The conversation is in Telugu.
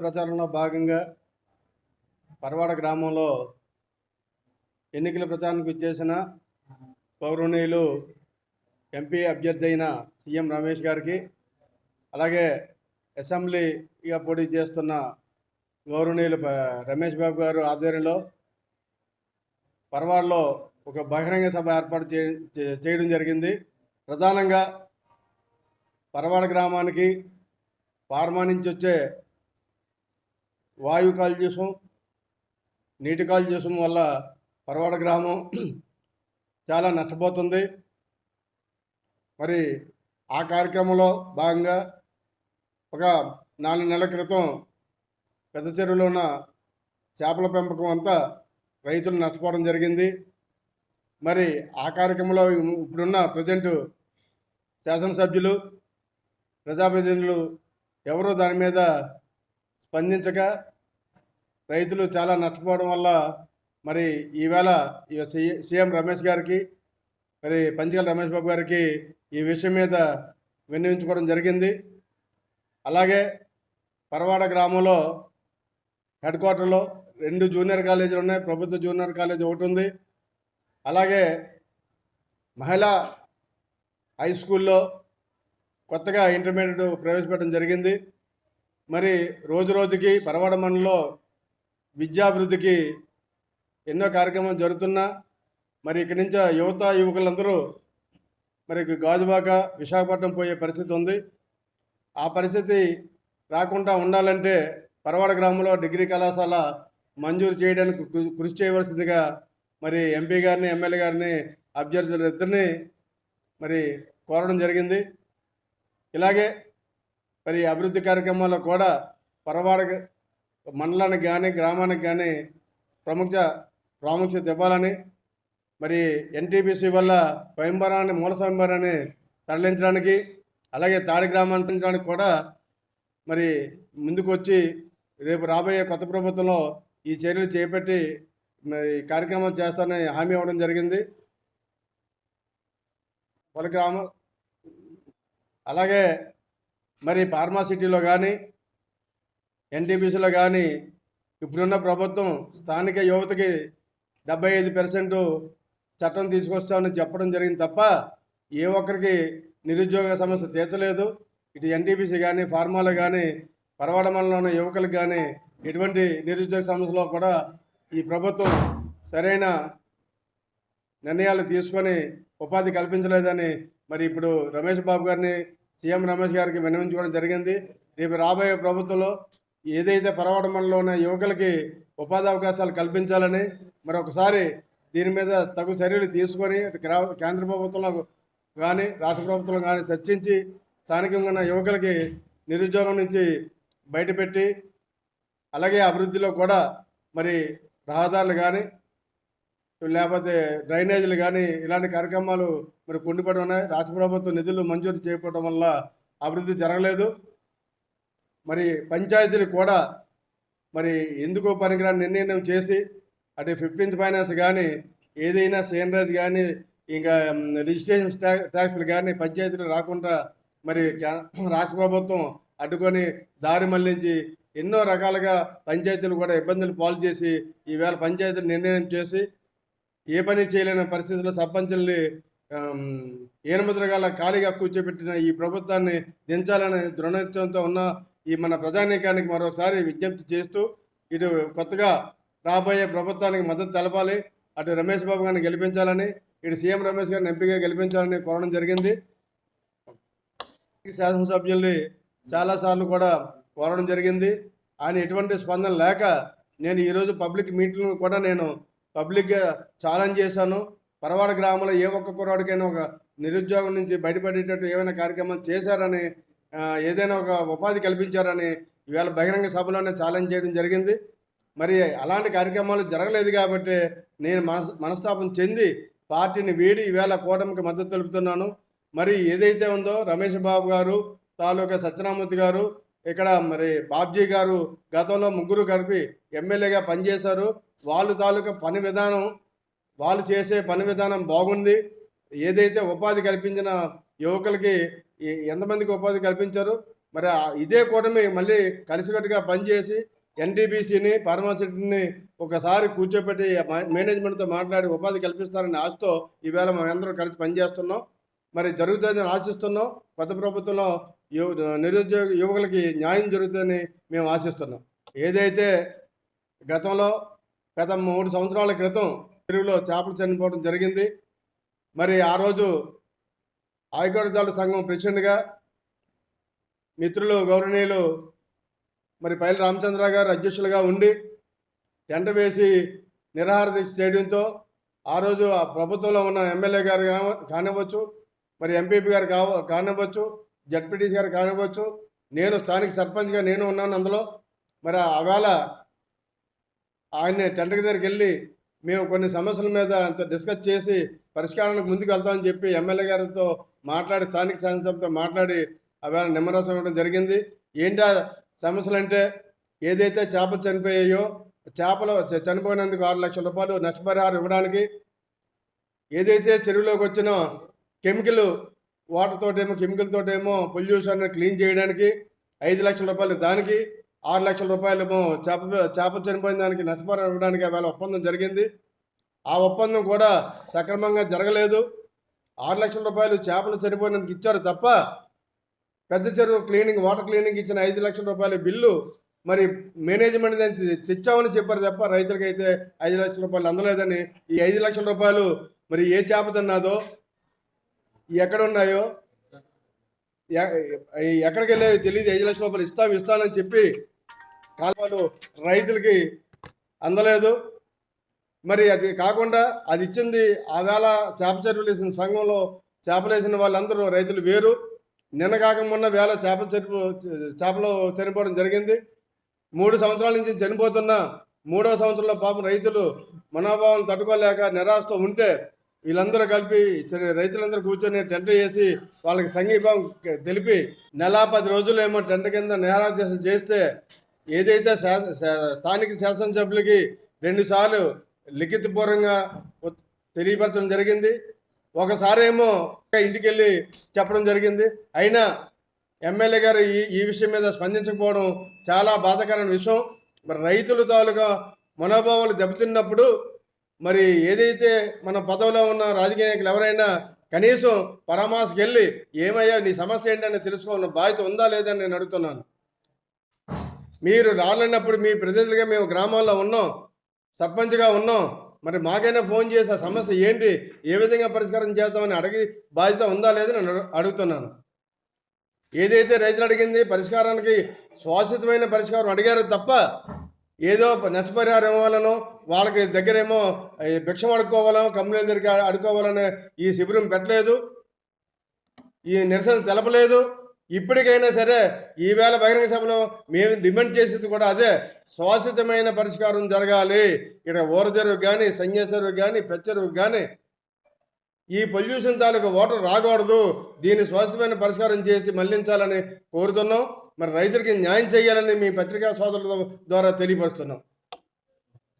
ప్రచారంలో భాగంగా పరవాడ గ్రామంలో ఎన్నికల ప్రచారానికి ఇచ్చేసిన పౌరుణీయులు ఎంపీ అభ్యర్థి అయిన సీఎం రమేష్ గారికి అలాగే అసెంబ్లీగా పోటీ చేస్తున్న గౌరవనీయులు రమేష్ బాబు గారు ఆధ్వర్యంలో పరవాడలో ఒక బహిరంగ సభ ఏర్పాటు చేయడం జరిగింది. ప్రధానంగా పరవాడ గ్రామానికి ఫార్మా నుంచి వచ్చే వాయు కాలుష్యం నీటి కాలుష్యం వల్ల పరవాడ గ్రామం చాలా నష్టపోతుంది. మరి ఆ కార్యక్రమంలో భాగంగా ఒక నాలుగు నెలల క్రితం పెద్ద చెరువులో ఉన్న చేపల పెంపకం అంతా రైతులు నష్టపోవడం జరిగింది. మరి ఆ కార్యక్రమంలో ఇప్పుడున్న ప్రజెంట్ శాసనసభ్యులు ప్రజాప్రతినిధులు ఎవరూ దాని మీద స్పందించక రైతులు చాలా నష్టపోవడం వల్ల మరి ఈవేళ ఈ సీఎం రమేష్ గారికి మరి పంచగల రమేష్ బాబు గారికి ఈ విషయం మీద విన్నవించుకోవడం జరిగింది. అలాగే పరవాడ గ్రామంలో హెడ్ క్వార్టర్లో రెండు జూనియర్ కాలేజీలు ఉన్నాయి. ప్రభుత్వ జూనియర్ కాలేజ్ ఒకటి ఉంది. అలాగే మహిళా హై స్కూల్లో కొత్తగా ఇంటర్మీడియట్ ప్రవేశపెట్టడం జరిగింది. మరి రోజు రోజుకి పరవాడ మండలంలో విద్యాభివృద్ధికి ఎన్నో కార్యక్రమాలు జరుగుతున్నా మరి ఇక్కడి నుంచి యువత యువకులందరూ మరి గాజువాక విశాఖపట్నం పోయే పరిస్థితి ఉంది. ఆ పరిస్థితి రాకుండా ఉండాలంటే పరవాడ గ్రామంలో డిగ్రీ కళాశాల మంజూరు చేయడానికి కృషి చేయవలసిందిగా మరి ఎంపీ గారిని ఎమ్మెల్యే గారిని అభ్యర్థులు ఇద్దరిని మరి కోరడం జరిగింది. ఇలాగే మరి అభివృద్ధి కార్యక్రమాల్లో కూడా పరవాడ మండలానికి కానీ గ్రామానికి కానీ ప్రముఖ ప్రాముఖ్యత ఇవ్వాలని మరి ఎన్టీపీసీ వల్ల స్వయంవరాన్ని మూల స్వయంవరాన్ని తరలించడానికి అలాగే తాడి గ్రామాంతరించడానికి కూడా మరి ముందుకు వచ్చి రేపు రాబోయే కొత్త ప్రభుత్వంలో ఈ చర్యలు చేపట్టి మరి కార్యక్రమాలు చేస్తానని హామీ ఇవ్వడం జరిగింది. పలు గ్రామం అలాగే మరి ఫార్మాసిటీలో కానీ ఎన్టీపీసీలో కానీ ఇప్పుడున్న ప్రభుత్వం స్థానిక యువతకి డెబ్బై ఐదు పర్సెంట్ చట్టం తీసుకొస్తామని చెప్పడం జరిగింది తప్ప ఏ ఒక్కరికి నిరుద్యోగ సమస్య తీర్చలేదు. ఇటు ఎన్టీపీసీ కానీ ఫార్మాలో కానీ పరవాడ మండలంలో ఉన్న యువకులకు కానీ ఎటువంటి నిరుద్యోగ సమస్యలో కూడా ఈ ప్రభుత్వం సరైన నిర్ణయాలు తీసుకొని ఉపాధి కల్పించలేదని మరి ఇప్పుడు రమేష్ బాబు గారిని సీఎం రమేష్ గారికి విన్నవించుకోవడం జరిగింది. రేపు రాబోయే ప్రభుత్వంలో ఏదైతే పరవాడ మండలంలో ఉన్న యువకులకి ఉపాధి అవకాశాలు కల్పించాలని మరొకసారి దీని మీద తగు చర్యలు తీసుకొని కేంద్ర ప్రభుత్వంలో కానీ రాష్ట్ర ప్రభుత్వం కానీ చర్చించి స్థానికంగా ఉన్న యువకులకి నిరుద్యోగం నుంచి బయటపెట్టి అలాగే అభివృద్ధిలో కూడా మరి రహదారులు కానీ లేకపోతే డ్రైనేజీలు కానీ ఇలాంటి కార్యక్రమాలు మరి కుండిపడి ఉన్నాయి. రాష్ట్ర ప్రభుత్వం నిధులు మంజూరు చేయకపోవడం వల్ల అభివృద్ధి జరగలేదు. మరి పంచాయతీలు కూడా మరి ఎందుకు పనికిరాని నిర్ణయం చేసి అటు ఫిఫ్టీన్త్ ఫైనాన్స్ కానీ ఏదైనా సేనరేజ్ కానీ ఇంకా రిజిస్ట్రేషన్ ట్యాక్స్లు కానీ పంచాయతీలు రాకుండా మరి రాష్ట్ర ప్రభుత్వం అడ్డుకొని దారి మళ్ళించి ఎన్నో రకాలుగా పంచాయతీలు కూడా ఇబ్బందులు పాలు చేసి ఈవేళ పంచాయతీలు నిర్ణయం చేసి ఏ పని చేయలేని పరిస్థితుల్లో సర్పంచుల్ని ఏనముద్రగాల ఖాళీగా కూర్చోబెట్టిన ఈ ప్రభుత్వాన్ని దించాలని దృఢత్వంతో ఉన్న ఈ మన ప్రజానీకానికి మరోసారి విజ్ఞప్తి చేస్తూ ఇటు కొత్తగా రాబోయే ప్రభుత్వానికి మద్దతు తెలపాలి. అటు రమేష్ బాబు గారిని గెలిపించాలని ఇటు సీఎం రమేష్ గారిని ఎంపీగా గెలిపించాలని కోరడం జరిగింది. శాసనసభ్యుల్ని చాలాసార్లు కూడా కోరడం జరిగింది. ఆయన ఎటువంటి స్పందన లేక నేను ఈరోజు పబ్లిక్ మీటింగ్ కూడా నేను పబ్లిక్గా ఛాలెంజ్ చేశాను. పరవాడ గ్రామంలో ఏ ఒక్క కుర్రాడికైనా ఒక నిరుద్యోగం నుంచి బయటపడేటట్టు ఏమైనా కార్యక్రమం చేశారని ఏదైనా ఒక ఉపాధి కల్పించారని ఇవాళ బహిరంగ సభలోనే ఛాలెంజ్ చేయడం జరిగింది. మరి అలాంటి కార్యక్రమాలు జరగలేదు కాబట్టి నేను మనస్ మనస్తాపం చెంది పార్టీని వీడి ఈవేళ కూటమికి మద్దతు తెలుపుతున్నాను. మరి ఏదైతే ఉందో రమేష్ బాబు గారు తాలూకా సత్యనామూర్తి గారు ఇక్కడ మరి బాబ్జీ గారు గతంలో ముగ్గురు కలిపి ఎమ్మెల్యేగా పనిచేశారు. వాళ్ళు తాలూకా పని విధానం వాళ్ళు చేసే పని విధానం బాగుంది. ఏదైతే ఉపాధి కల్పించిన యువకులకి ఎంతమందికి ఉపాధి కల్పించారు? మరి ఇదే కూటమి మళ్ళీ కలిసికట్టుగా పనిచేసి ఎన్టీపీసీని ఫార్మాసిటీని ఒకసారి కూర్చోపెట్టి మేనేజ్మెంట్తో మాట్లాడి ఉపాధి కల్పిస్తారని ఆశతో ఈవేళ మేమందరం కలిసి పనిచేస్తున్నాం. మరి జరుగుతుందని ఆశిస్తున్నాం. కొత్త ప్రభుత్వంలో యువ నిరుద్యోగ యువకులకి న్యాయం జరుగుతుందని మేము ఆశిస్తున్నాం. ఏదైతే గతంలో గత మూడు సంవత్సరాల క్రితం చెరువులో చేపలు చనిపోవడం జరిగింది. మరి ఆ రోజు ఆయకూడదారుల సంఘం ప్రెసిడెంట్గా మిత్రులు గౌరవనీయులు మరి పైల రామచంద్ర గారు అధ్యక్షులుగా ఉండి టెంట వేసి నిరాహార దీక్ష చేయడంతో ఆ రోజు ఆ ప్రభుత్వంలో ఉన్న ఎమ్మెల్యే గారు కానివ్వచ్చు మరి ఎంపీపీ గారు కావ కానివ్వచ్చు జడ్పీటీసీ గారు కానివ్వచ్చు నేను స్థానిక సర్పంచ్గా నేను ఉన్నాను అందులో. మరి ఆవేళ ఆయన టెంట దగ్గరికి వెళ్ళి మేము కొన్ని సమస్యల మీద అంత డిస్కస్ చేసి పరిష్కారానికి ముందుకు వెళ్తామని చెప్పి ఎమ్మెల్యే గారితో మాట్లాడి స్థానిక శాసనసభతో మాట్లాడి అవేళ నిమ్మరసం ఇవ్వడం జరిగింది. ఏంటా సమస్యలు అంటే ఏదైతే చేపలు చనిపోయాయో చేపలు చనిపోయినందుకు ఆరు లక్షల రూపాయలు నష్టపరిహారం ఇవ్వడానికి ఏదైతే చెరువులోకి వచ్చిన కెమికల్ వాటర్ తోటేమో కెమికల్ తోటేమో పొల్యూషన్ క్లీన్ చేయడానికి ఐదు లక్షల రూపాయలు దానికి ఆరు లక్షల రూపాయలు చేప చేపలు చనిపోయిన దానికి నష్టపరం ఇవ్వడానికి వేళ ఒప్పందం జరిగింది. ఆ ఒప్పందం కూడా సక్రమంగా జరగలేదు. ఆరు లక్షల రూపాయలు చేపలు చనిపోయినందుకు ఇచ్చారు తప్ప పెద్ద చెరువు క్లీనింగ్ వాటర్ క్లీనింగ్ ఇచ్చిన ఐదు లక్షల రూపాయల బిల్లు మరి మేనేజ్మెంట్ దాన్ని తెచ్చామని చెప్పారు తప్ప రైతులకి అయితే ఐదు లక్షల రూపాయలు అందలేదని ఈ ఐదు లక్షల రూపాయలు మరి ఏ చేప తిన్నాదో ఎక్కడ ఉన్నాయో ఎక్కడికి వెళ్ళాయో తెలియదు ఐదు లక్షల రూపాయలు ఇస్తాం ఇస్తానని చెప్పి కాలువలు రైతులకి అందలేదు. మరి అది కాకుండా అది ఇచ్చింది ఆ వేళ చేప చెరువులు వేసిన సంఘంలో చేపలేసిన వాళ్ళందరూ రైతులు వేరు. నిన్న కాక మొన్న వేళ చేప చెరువు చేపలు చనిపోవడం జరిగింది. మూడు సంవత్సరాల నుంచి చనిపోతున్న మూడో సంవత్సరంలో పాపం రైతులు మనోభావం తట్టుకోలేక నిరాశతో ఉంటే వీళ్ళందరూ కలిపి రైతులందరూ కూర్చొని టెంట్ వేసి వాళ్ళకి సంఘీభావం తెలిపి నెల పది రోజులు ఏమో టెంట్ కింద నేరాధ్యాసం చేస్తే ఏదైతే శా- స్థానిక శాసనసభ్యులకి రెండుసార్లు లిఖితపూర్వంగా తెలియపరచడం జరిగింది. ఒకసారి ఏమో ఇంటికి వెళ్ళి చెప్పడం జరిగింది. అయినా ఎమ్మెల్యే గారు ఈ ఈ విషయం మీద స్పందించకపోవడం చాలా బాధాకరమైన విషయం. మరి రైతుల తాలూకా మనోభావాలు దెబ్బతిన్నప్పుడు మరి ఏదైతే మన పదవిలో ఉన్న రాజకీయ నాయకులు ఎవరైనా కనీసం పరామర్శకు వెళ్ళి ఏమయ్యా నీ సమస్య ఏంటని తెలుసుకోవాలన్న బాధ్యత ఉందా లేదని నేను అడుగుతున్నాను. మీరు రాలేనప్పుడు మీ ప్రతినిధులుగా మేము గ్రామాల్లో ఉన్నాం సర్పంచ్గా ఉన్నాం. మరి మాకైనా ఫోన్ చేసి ఆ సమస్య ఏంటి ఏ విధంగా పరిష్కారం చేద్దామని అడిగి బాధ్యత ఉందా లేదని నేను అడుగుతున్నాను. ఏదైతే రైతులు అడిగింది పరిష్కారానికి శ్వాసితమైన పరిష్కారం అడిగారు తప్ప ఏదో నష్టపరిహారం ఇవ్వాలనో వాళ్ళకి దగ్గరేమో ఈ భిక్షం కంపెనీల దగ్గరికి అడుకోవాలనే ఈ శిబిరం పెట్టలేదు. ఈ నిరసన తెలపలేదు. ఇప్పటికైనా సరే ఈవేళ బహిరంగ సభలో మేము డిమాండ్ చేసేది కూడా అదే. శాశ్వతమైన పరిష్కారం జరగాలి. ఇక్కడ ఓరజరువు కానీ సంజ చెరువు కానీ పెచ్చరువు కానీ ఈ పొల్యూషన్ తాలూకు వాటర్ రాకూడదు. దీన్ని శాశ్వతమైన పరిష్కారం చేసి మళ్ళించాలని కోరుతున్నాం. మరి రైతులకి న్యాయం చేయాలని మీ పత్రికా సోదరుల ద్వారా తెలియపరుస్తున్నాం.